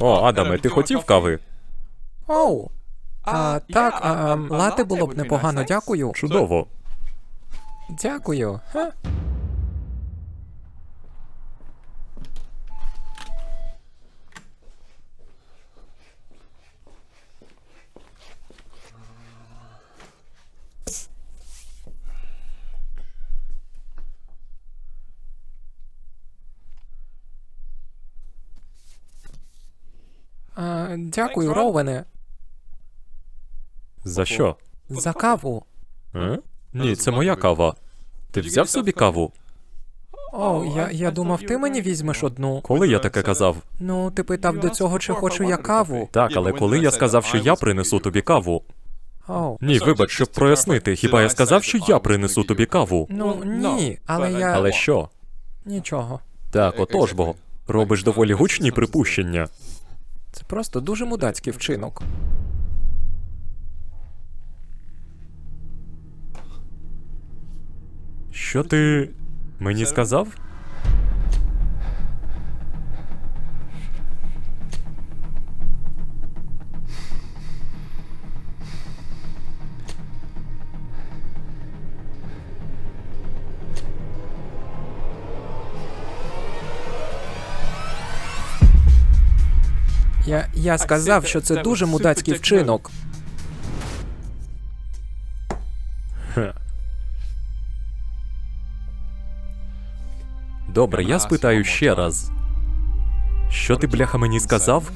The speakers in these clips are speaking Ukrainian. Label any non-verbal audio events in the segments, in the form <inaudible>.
О, Адаме, ти хотів кави? Оу. А, так, а, лати було б непогано, дякую. Чудово. Дякую. Ха. А, дякую, Роуене, За що? за каву. Е? Ні, це моя кава. Ти взяв собі каву? О, я, я думав, ти мені візьмеш одну. Коли я таке казав? Ну, ти питав до цього, чи хочу я каву. Так, але коли я сказав, що я принесу тобі каву. Оу. Ні, вибач, щоб прояснити, хіба я сказав, що я принесу тобі каву? Ну, ні, але я. Але що? Нічого. Так, отож бо. Робиш доволі гучні припущення. Просто дуже мудацький вчинок. Що ти мені сказав? Я, я сказав, що це дуже мудацький вчинок. Добре, я спитаю ще раз. Що ти, бляха, мені сказав?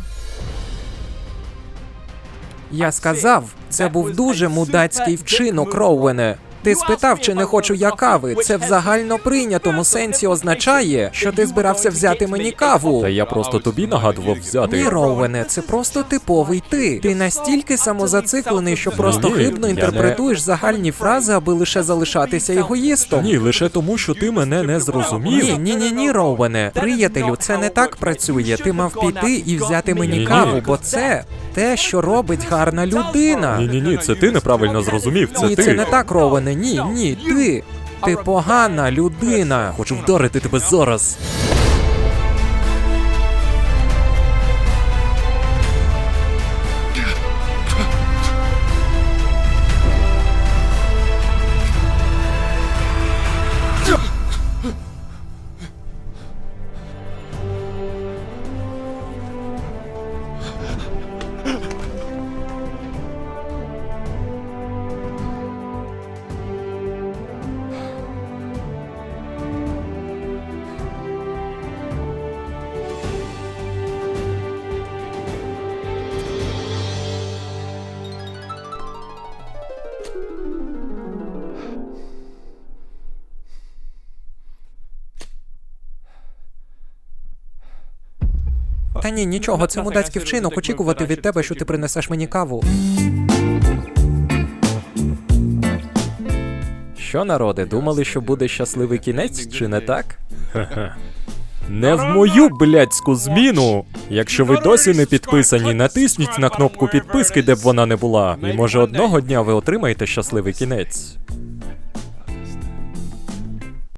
Я сказав, це був дуже мудацький вчинок, Роуене. Ти спитав, чи не хочу я кави. Це в загально прийнятому сенсі означає, що ти збирався взяти мені каву. Та я просто тобі нагадував взяти. Ні. Роуене, це просто типовий ти. Ти настільки самозациклений, що просто Ні, хибно я інтерпретуєш загальні фрази, аби лише залишатися егоїстом. Ні, лише тому, що ти мене не зрозумів. Ні, ні, ні, ні, Роуене. Приятелю, це не так працює. Ти мав піти і взяти мені Ні-ні. каву, бо це те, що робить гарна людина. Ні, ні, ні, це ти неправильно зрозумів. Це Ні, ти. це не так, Ровене. Ні, ні, ти. Ти погана людина. Хочу вдарити тебе зараз. Та ні, нічого, це мудацький вчинок очікувати від тебе, що ти принесеш мені каву. Що, народи, думали, що буде щасливий кінець, чи не так? <laughs> Не в мою блядську зміну! Якщо ви досі не підписані, натисніть на кнопку підписки, де б вона не була. І може одного дня ви отримаєте щасливий кінець.